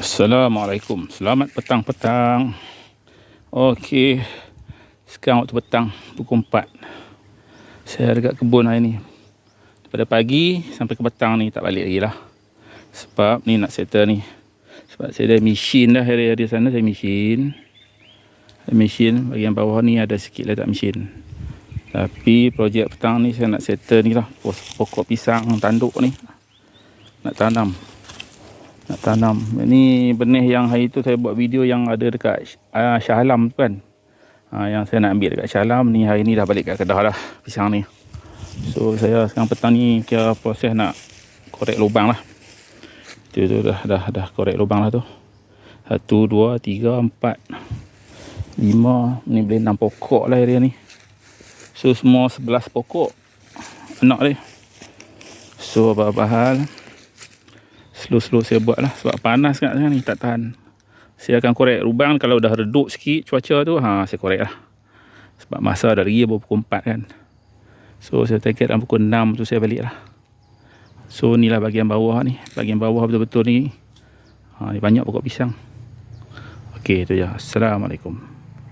Assalamualaikum. Selamat petang-petang. Okey. Sekarang waktu petang pukul 4. Saya dekat kebun hari ni. Daripada pagi sampai ke petang ni tak balik lagi lah. Sebab ni nak settle ni. Sebab saya ada mesin dah hari di sana saya mesin. Ada mesin bagian bawah ni ada sikit letak mesin. Tapi projek petang ni saya nak settle ni lah. Pokok pisang tanduk ni. Nak tanam nak tanam. Ini benih yang hari tu saya buat video yang ada dekat uh, Shah Alam tu kan. Uh, yang saya nak ambil dekat Shah Alam ni hari ni dah balik kat Kedah dah pisang ni. So saya sekarang petang ni kira proses nak korek lubang lah. Tu tu dah dah dah korek lubang lah tu. Satu, dua, tiga, empat, lima. Ni boleh enam pokok lah area ni. So semua sebelas pokok. Enak ni. So apa-apa hal slow-slow saya buat lah sebab panas kat sana ni tak tahan. Saya akan korek lubang kalau dah redup sikit cuaca tu ha, saya korek lah sebab masa dah lagi pukul 4 kan. So saya target dalam pukul 6 tu saya balik lah so ni lah bagian bawah ni. Bagian bawah betul-betul ni ha, ni banyak pokok pisang. Ok tu je. Assalamualaikum